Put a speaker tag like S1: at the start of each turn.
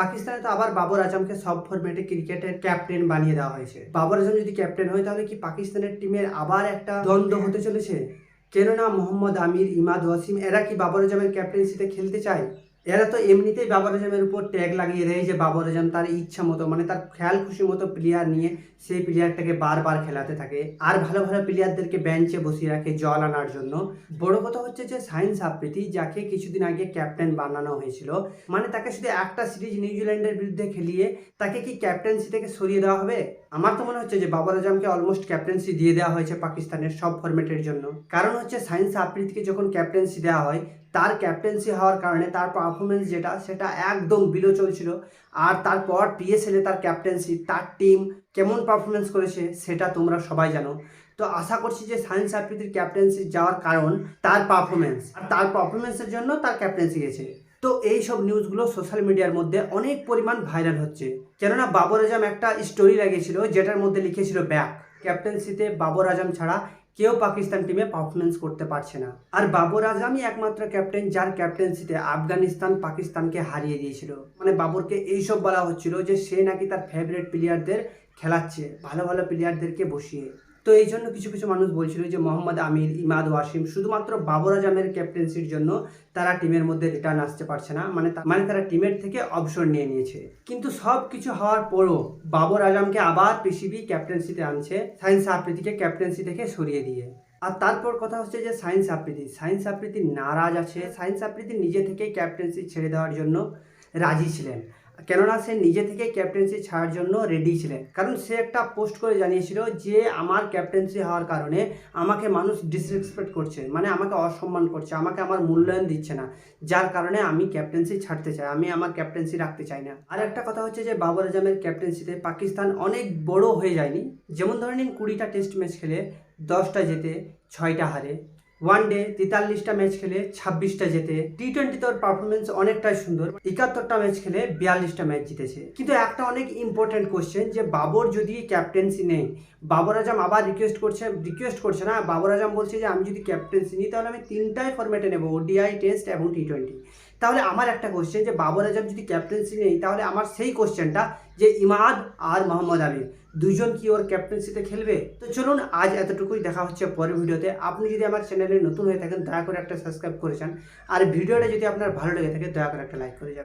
S1: পাকিস্তানে তো আবার বাবর আজমকে সব ফরম্যাটে ক্রিকেটের ক্যাপ্টেন বানিয়ে দেওয়া হয়েছে। বাবর আজম যদি ক্যাপ্টেন হয়, তাহলে কি পাকিস্তানের টিমের আবার একটা দ্বন্দ্ব হতে চলেছে? কেননা মোহাম্মদ আমির, ইমাদ ওয়াসিম, এরা কি বাবর আজমের ক্যাপ্টেন্সিতে খেলতে চায়? এরা তো এমনিতেই বাবর আজমের উপর ট্যাগ লাগিয়ে দেয় যে বাবর আজম তার ইচ্ছা মতো মানে তার খেয়াল খুশি মতো প্লেয়ার নিয়ে সেই প্লেয়ারটাকে বারবার খেলাতে থাকে। আর ভালো ভালো প্লেয়ারদেরকে বেঞ্চে বসিয়ে রাখে জল আনার জন্য। বড় কথা হচ্ছে যে সায়েন্স আপ্রীতি যাকে কিছুদিন আগে ক্যাপ্টেন বানানো হয়েছিল মানে তাকে শুধু একটা সিরিজ নিউজিল্যান্ডের বিরুদ্ধে খেলিয়ে তাকে কি ক্যাপ্টেন্সি থেকে সরিয়ে দেওয়া হবে? আমার তো মনে হচ্ছে যে বাবর আজমকে অলমোস্ট ক্যাপ্টেন্সি দিয়ে দেওয়া হয়েছে পাকিস্তানের সব ফরম্যাটের জন্য। কারণ হচ্ছে সায়েন্স আপ্রীতিকে যখন ক্যাপ্টেন্সি দেওয়া হয় তার ক্যাপ্টেন্সি হওয়ার কারণে তার পারফরমেন্স যেটা, সেটা একদম বিলো চলছিল। আর তারপর পিএসএলে তার ক্যাপ্টেন্সি তার টিম কেমন পারফরমেন্স করেছে, সেটা তোমরা সবাই জানো। তো আশা করছি যে সায়েন্স আপ্রীতির ক্যাপ্টেন্সি যাওয়ার কারণ তার পারফরমেন্স আর তার পারফরমেন্সের জন্য তার ক্যাপ্টেন্সি গেছে। তো এই সব নিউজগুলো সোশ্যাল মিডিয়ার মধ্যে অনেক পরিমাণ ভাইরাল হচ্ছে। কেননা বাবর আজম একটা স্টোরি লাগিয়েছিল, যেটার মধ্যে লিখেছিল ব্যাক। ক্যাপ্টেন্সিতে বাবর আজম ছাড়া কেউ পাকিস্তান টিমে পারফরমেন্স করতে পারছে না। আর বাবর আজমই একমাত্র ক্যাপ্টেন যার ক্যাপ্টেন্সিতে আফগানিস্তান পাকিস্তানকে হারিয়ে দিয়েছিল। মানে বাবরকে এইসব বলা হচ্ছিল যে সে নাকি তার ফেভারেট প্লেয়ারদের খেলাচ্ছে, ভালো ভালো প্লেয়ারদেরকে বসিয়ে। তো এই জন্য কিছু কিছু মানুষ বলছিল যে মোহাম্মদ আমির, ইমাদ, ওয়াসিম শুধুমাত্র বাবর আজমের ক্যাপ্টেন্সির জন্য তারা টিমের মধ্যে রিটার্ন আসতে পারছে না। মানে মানে তারা টিমের থেকে অবসর নিয়ে নিয়েছে। কিন্তু সব কিছু হওয়ার পরও বাবর আজমকে আবার পিসিবি ক্যাপ্টেন্সিতে আনছে, সায়েন্স আপ্রীতিকে ক্যাপ্টেন্সি থেকে সরিয়ে দিয়ে। আর তারপর কথা হচ্ছে যে সায়েন্স আপ্রীতি সায়েন্স আপ্রীতি নারাজ আছে। সায়েন্স আপ্রীতি নিজে থেকে ক্যাপ্টেন্সি ছেড়ে দেওয়ার জন্য রাজি ছিলেন। কেননা সে নিজে থেকে ক্যাপ্টেন্সি ছাড়ার জন্য রেডি ছিলেন। কারণ সে একটা পোস্ট করে জানিয়েছিল যে, আমার ক্যাপ্টেন্সি হওয়ার কারণে আমাকে মানুষ ডিসরেসপেক্ট করছে মানে আমাকে অসম্মান করছে, আমাকে আমার মূল্যায়ন দিচ্ছে না। যার কারণে আমি ক্যাপ্টেন্সি ছাড়তে চাই, আমি আমার ক্যাপ্টেন্সি রাখতে চাই না। আর একটা কথা হচ্ছে যে, বাবর আজমের ক্যাপ্টেন্সিতে পাকিস্তান অনেক বড় হয়ে যায়নি। যেমন ধরে নিন, কুড়িটা টেস্ট ম্যাচ খেলে দশটা জেতে ছয়টা হারে ওয়ান ডে তেতাল্লিশটা ম্যাচ খেলে ছাব্বিশটা জেতে। টি টোয়েন্টিতে ওর পারফরমেন্স অনেকটাই সুন্দর। একাত্তরটা ম্যাচ খেলে বিয়াল্লিশটা ম্যাচ জিতেছে। কিন্তু একটা অনেক ইম্পর্টেন্ট কোয়েশ্চেন যে বাবর যদি ক্যাপ্টেন্সি নেই বাবর আজম আবার রিকোয়েস্ট করছে রিকোয়েস্ট করছে না, বাবর আজম বলছে যে, আমি যদি ক্যাপ্টেন্সি নিই, তাহলে আমি তিনটাই ফরম্যাটে নেব ওডিআই টেস্ট এবং টি টোয়েন্টি তাহলে আমার একটা কোশ্চেন যে বাবর আজম যদি ক্যাপ্টেন্সি নেই, তাহলে আমার সেই কোশ্চেনটা যে ইমাদ আর মোহাম্মদ আমির দুজন কি ওর ক্যাপ্টেন্সিতে খেলবে? তো চলুন, আজ এতটুকুই, দেখা হচ্ছে পরের ভিডিওতে। আপনি যদি আমার চ্যানেলে নতুন হয়ে থাকেন, দয়া করে একটা সাবস্ক্রাইব করেছেন আর ভিডিওটা যদি আপনার ভালো লেগে থাকে, দয়া করে একটা লাইক করে যাবেন